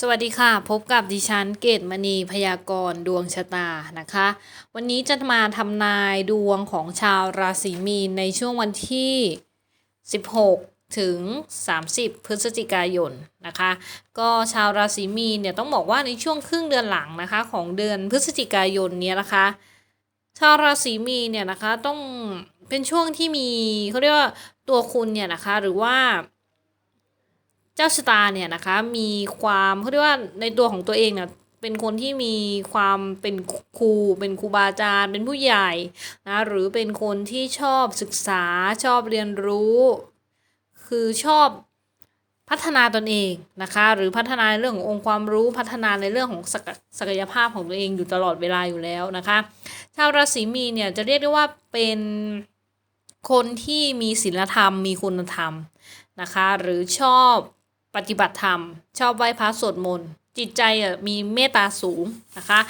สวัสดีค่ะ พบกับดิฉันเกตมณีพยากรณ์ดวงชะตานะคะ วันนี้จะมาทำนายดวงของชาวราศีมีนในช่วงวันที่ 16 ถึง 30 พฤศจิกายนนะคะ ก็ชาวราศีมีนเนี่ยต้องบอกว่าในช่วงครึ่งเดือนหลังนะคะของเดือนพฤศจิกายนเนี่ยนะคะ ชาวราศีมีนเนี่ยนะคะต้องเป็นช่วงที่มีเขาเรียกว่าตัวคุณเนี่ยนะคะหรือว่า เจ้าชะตาเนี่ยนะคะ มีความเขาเรียกว่าในตัวของตัวเองเนี่ยเป็นคนที่มีความเป็นครู เป็นครูบาอาจารย์ เป็นผู้ใหญ่นะหรือเป็นคนที่ชอบศึกษาชอบเรียนรู้ คือชอบพัฒนาตนเองนะคะ หรือพัฒนาในเรื่องขององค์ความรู้พัฒนาในเรื่องของศักยภาพของตัวเองอยู่ตลอดเวลาอยู่แล้วนะคะชาวราศีมีนเนี่ยจะเรียกได้ว่าเป็นคนที่มีศีลธรรมมีคุณธรรมนะคะ หรือชอบ ปฏิบัติธรรม ชอบไหว้พระสวดมนต์จิตใจอะมีเมตตาสูงนะคะ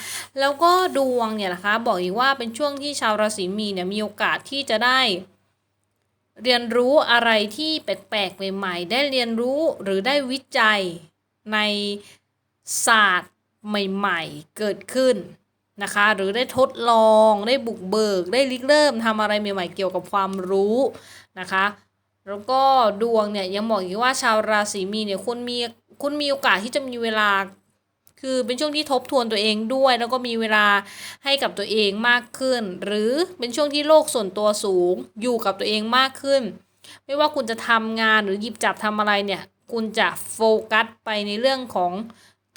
แล้วก็ดวงเนี่ยนะคะบอกอีกว่าเป็นช่วงที่ชาวราศีมีเนี่ยมีโอกาสที่จะได้ เรียนรู้อะไรที่แปลกๆใหม่ๆ ได้เรียนรู้หรือได้วิจัยในศาสตร์ใหม่ๆ เกิดขึ้นนะคะ หรือได้ทดลองได้บุกเบิก ได้ริเริ่มทำอะไรใหม่ๆ เกี่ยวกับความรู้นะคะ แล้วก็ดวงเนี่ยยังบอกอีกว่าชาวราศีมีนเนี่ยคุณมีคุณมีโอกาสที่จะมีเวลา คือเป็นช่วงที่ทบทวนตัวเองด้วย แล้วก็มีเวลาให้กับตัวเองมากขึ้น หรือเป็นช่วงที่โลกส่วนตัวสูงอยู่กับตัวเองมากขึ้น ไม่ว่าคุณจะทำงานหรือหยิบจับทำอะไรเนี่ย คุณจะโฟกัสไปในเรื่องของ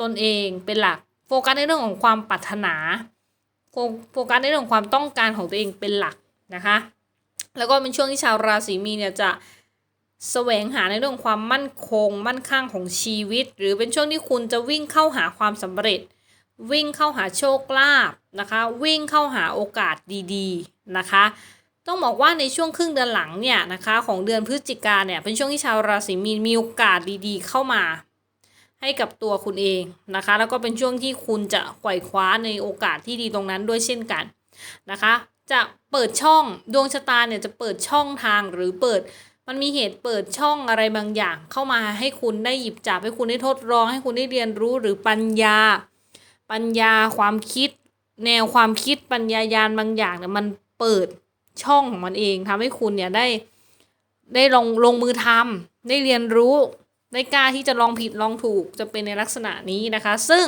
ตนเองเป็นหลัก โฟกัสในเรื่องของความปรารถนาโฟโฟกัสในเรื่องของความต้องการของตัวเองเป็นหลักนะคะ แล้วก็เป็นช่วงที่ชาวราศีมีนเนี่ยจะ แสวงหาในเรื่องความมั่นคง มั่นคงของชีวิต หรือเป็นช่วงที่คุณจะวิ่งเข้าหาความสำเร็จ วิ่งเข้าหาโชคลาภนะคะ วิ่งเข้าหาโอกาสดีๆนะคะ ต้องบอกว่าในช่วงครึ่งเดือนหลังเนี่ยนะคะของเดือนพฤศจิกาเนี่ยเป็นช่วงที่ชาวราศีมีนมีโอกาสดีๆ เข้ามาให้กับตัวคุณเองนะคะ แล้วก็เป็นช่วงที่คุณจะไขว่คว้าในโอกาสที่ดีตรงนั้นด้วยเช่นกันนะคะ จะเปิดช่องดวงชะตาเนี่ยจะเปิดช่องทางหรือเปิด มันมีเหตุเปิดช่องอะไรบางอย่าง เข้ามาให้คุณได้หยิบจับให้คุณได้ทดลอง ให้คุณได้เรียนรู้หรือปัญญา ปัญญาความคิด แนวความคิดปัญญายานบางอย่างเนี่ยมันเปิดช่องของมันเองทำให้คุณเนี่ยได้ได้ลงลงมือทำได้เรียนรู้ ได้กล้าที่จะลองผิดลองถูกจะเป็นในลักษณะนี้นะคะ ซึ่ง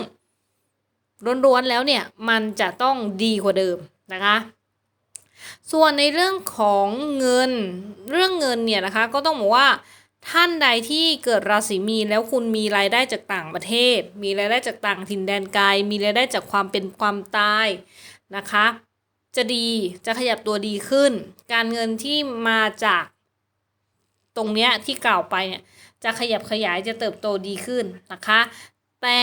ล้วนๆแล้วเนี่ยมันจะต้องดีกว่าเดิมนะคะ ส่วนในเรื่องของเงินเรื่องเงินเนี่ยนะคะก็ต้องบอกว่าท่านใดที่เกิดราศีมีนแล้วคุณมีรายได้จากต่างประเทศ มีรายได้จากต่างถิ่นแดนไกล มีรายได้จากความเป็นความตายนะคะ จะดีจะขยับตัวดีขึ้น การเงินที่มาจากตรงเนี้ยที่กล่าวไปเนี่ยจะขยับขยายจะเติบโตดีขึ้นนะคะ แต่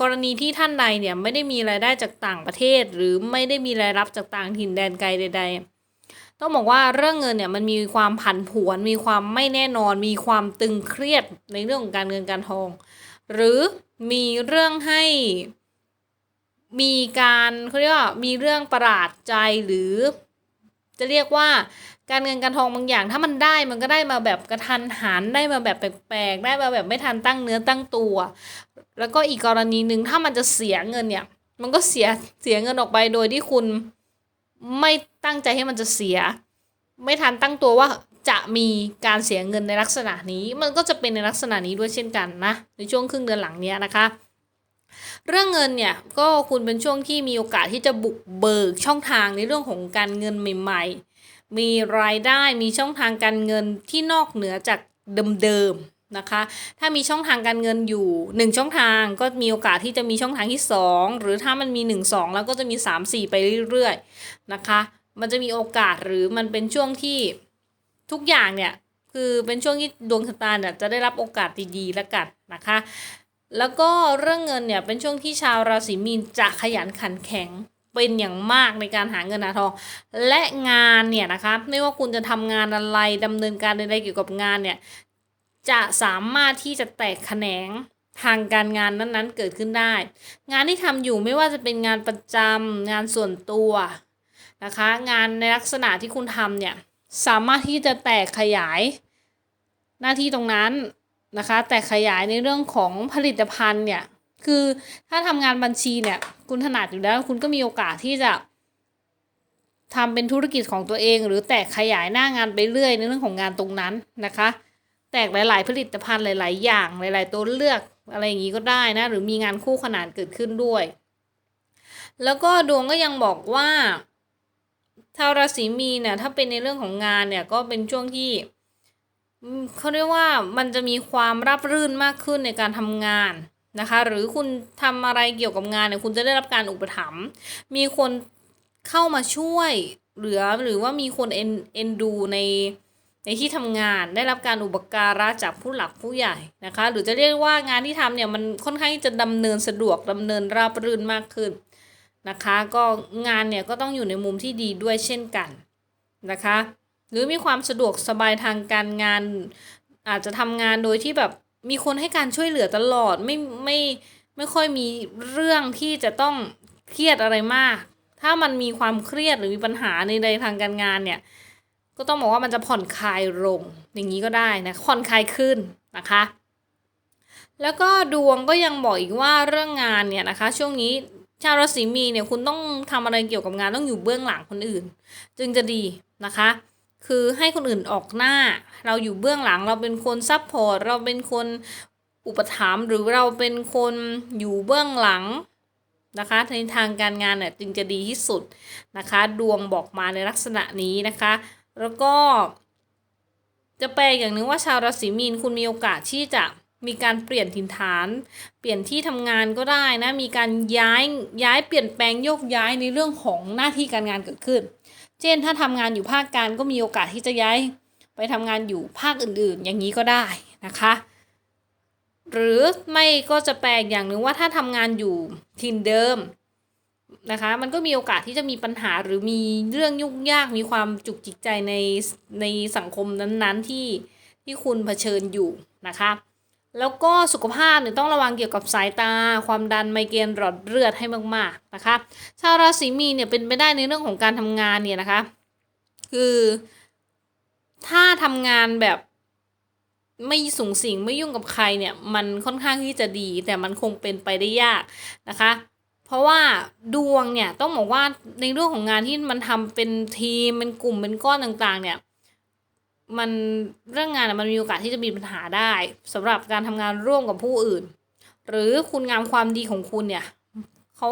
กรณีที่ท่านใดเนี่ยไม่ได้มีรายได้จากต่างประเทศ หรือไม่ได้มีรายรับจากต่างถิ่นแดนไกลใด ๆ ต้องบอกว่าเรื่องเงินเนี่ยมันมีความผันผวน มีความไม่แน่นอน มีความตึงเครียดในเรื่องของการเงินการทอง หรือมีเรื่องให้มีการเขาเรียกว่ามีเรื่องประหลาดใจหรือ จะเรียกว่าการเงินการทองบางอย่าง ถ้ามันได้มันก็ได้มาแบบกระทันหันได้มาแบบแปลกๆได้มาแบบไม่ทันตั้งเนื้อตั้งตัว แล้วก็อีกกรณีหนึ่งถ้ามันจะเสียเงินเนี่ย มันก็เสียเสียเงินออกไปโดยที่คุณไม่ตั้งใจให้มันจะเสีย ไม่ทันตั้งตัวว่าจะมีการเสียเงินในลักษณะนี้ มันก็จะเป็นในลักษณะนี้ด้วยเช่นกันนะในช่วงครึ่งเดือนหลังเนี้ยนะคะ เรื่องเงินเนี่ยก็คุณเป็นช่วงที่มีโอกาสที่จะบุกเบิกช่องทางในเรื่องของการเงินใหม่ ๆ มีรายได้มีช่องทางการเงินที่นอกเหนือจากเดิมๆนะคะ ถ้ามีช่องทางการเงินอยู่ 1 ช่องทางก็มีโอกาสที่จะมีช่องทางที่ 2 หรือถ้ามันมี 1 2 แล้วก็จะมี 3 4 ไปเรื่อยๆนะคะ มันจะมีโอกาสหรือมันเป็นช่วงที่ทุกอย่างเนี่ยคือเป็นช่วงที่ดวงชะตาเนี่ยจะได้รับโอกาสดีๆแล้วกันนะคะ แล้วก็เรื่องเงินเนี่ยเป็นช่วงที่ชาวราศีมีนจะขยันขันแข็งเป็นอย่างมากในการหาเงินหาทอง และงานเนี่ยนะคะไม่ว่าคุณจะทำงานอะไรดำเนินการใดๆเกี่ยวกับงานเนี่ยจะสามารถที่จะแตกแขนงทางการงานนั้นๆ เกิดขึ้นได้ งานที่ทำอยู่ไม่ว่าจะเป็นงานประจำงานส่วนตัวนะคะ งานในลักษณะที่คุณทำเนี่ยสามารถที่จะแตกขยายหน้าที่ตรงนั้น นะคะ แต่ขยายในเรื่องของผลิตภัณฑ์เนี่ยคือถ้าทำงานบัญชีเนี่ยคุณถนัดอยู่แล้วคุณก็มีโอกาสที่จะทำเป็นธุรกิจของตัวเอง หรือแตกขยายหน้างานไปเรื่อยในเรื่องของงานตรงนั้นนะคะ แตกหลาย ๆ ผลิตภัณฑ์หลาย ๆ อย่างหลาย ๆ ตัวเลือกอะไรอย่างนี้ก็ได้นะ หรือมีงานคู่ขนานเกิดขึ้นด้วย แล้วก็ดวงก็ยังบอกว่าชาวราศีมีนเนี่ยถ้าเป็นในเรื่องของงานเนี่ยก็เป็นช่วงที่ อืมเขาเรียกว่ามันจะมีความราบรื่นมากขึ้นในการทำงานนะคะ หรือคุณทำอะไรเกี่ยวกับงานเนี่ยคุณจะได้รับการอุปถัมภ์มีคนเข้ามาช่วยเหลือหรือว่ามีคนเอ็นเอ็นดูในในที่ทำงานได้รับการอุปการะจากผู้หลักผู้ใหญ่นะคะ หรือจะเรียกว่างานที่ทำเนี่ยมันค่อนข้างที่จะดำเนินสะดวกดำเนินราบรื่นมากขึ้นนะคะ ก็งานเนี่ยก็ต้องอยู่ในมุมที่ดีด้วยเช่นกันนะคะ หรือมีความสะดวกสบายทางการงาน อาจจะทำงานโดยที่แบบมีคนให้การช่วยเหลือตลอดไม่ไม่ไม่ค่อยมีเรื่องที่จะต้องเครียดอะไรมาก ถ้ามันมีความเครียดหรือมีปัญหาในใดทางการงานเนี่ย ก็ต้องบอกว่ามันจะผ่อนคลายลงอย่างนี้ก็ได้นะผ่อนคลายขึ้นนะคะ แล้วก็ดวงก็ยังบอกอีกว่าเรื่องงานเนี่ยนะคะ ช่วงนี้ชาวราศีมีเนี่ยคุณต้องทำอะไรเกี่ยวกับงานต้องอยู่เบื้องหลังคนอื่น จึงจะดีนะคะ คือให้คนอื่นออกหน้า เราอยู่เบื้องหลังเราเป็นคนซัพพอร์ตเราเป็นคนอุปถัมภ์หรือเราเป็นคนอยู่เบื้องหลังนะคะในทางการงานเนี่ยจึงจะดีที่สุดนะคะ ดวงบอกมาในลักษณะนี้นะคะ แล้วก็ จะแปลอย่างหนึ่งว่าชาวราศีมีนคุณมีโอกาสที่จะมีการเปลี่ยนถิ่นฐาน เปลี่ยนที่ทำงานก็ได้นะ มีการย้ายย้ายเปลี่ยนแปลงโยกย้ายในเรื่องของหน้าที่การงานเกิดขึ้น เช่นถ้าทำงานอยู่ภาคกางก็มีโอกาสที่จะย้ายไปทำงานอยู่ภาคอื่นๆ อย่างนี้ก็ได้นะคะ หรือไม่ก็จะแปลกอย่างหนึ่งว่าถ้าทำงานอยู่ถิ่นเดิมนะคะมันก็มีโอกาสที่จะมีปัญหาหรือมีเรื่องยุ่งยากมีความจุกจิกใจในในสังคมนั้นๆที่ที่คุณเผชิญอยู่นะคะ แล้วก็สุขภาพเนี่ยต้องระวังเกี่ยวกับสายตา ความดันไมเกรนหลอดเลือดให้มากๆนะคะ ชาวราศีมีนเนี่ยเป็นไปได้ในเรื่องของการทำงานเนี่ยนะคะ คือถ้าทำงานแบบไม่สูงสิงไม่ยุ่งกับใครเนี่ย มันค่อนข้างที่จะดี แต่มันคงเป็นไปได้ยากนะคะ เพราะว่าดวงเนี่ยต้องบอกว่าในเรื่องของงานที่มันทำเป็นทีมเป็นกลุ่มเป็นก้อนต่างๆ เนี่ย มันเรื่องงานมันมีโอกาสที่จะมีปัญหาได้สำหรับการทำงานร่วมกับผู้อื่น หรือคุณงามความดีของคุณเนี่ยเขา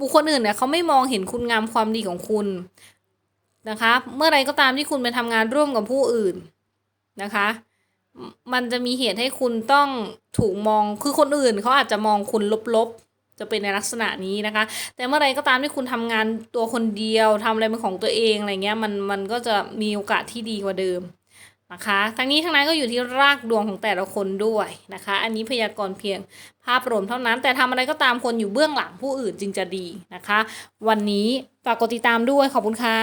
บุคคลอื่นเนี่ยเขาไม่มองเห็นคุณงามความดีของคุณนะคะ เมื่อไรก็ตามที่คุณไปทำงานร่วมกับผู้อื่นนะคะ มันจะมีเหตุให้คุณต้องถูกมองคือคนอื่นเขาอาจจะมองคุณลบๆ จะเป็นในลักษณะนี้นะคะ แต่เมื่อไรก็ตามที่คุณทำงานตัวคนเดียวทำอะไรเป็นของตัวเองอะไรเงี้ยมันมันก็จะมีโอกาสที่ดีกว่าเดิมนะคะ ทั้งนี้ทั้งนั้นก็อยู่ที่รากดวงของแต่ละคนด้วยนะคะ อันนี้พยากรณ์เพียงภาพรวมเท่านั้น แต่ทำอะไรก็ตามคนอยู่เบื้องหลังผู้อื่นจึงจะดีนะคะ วันนี้ฝากกดติดตามด้วยขอบคุณค่ะ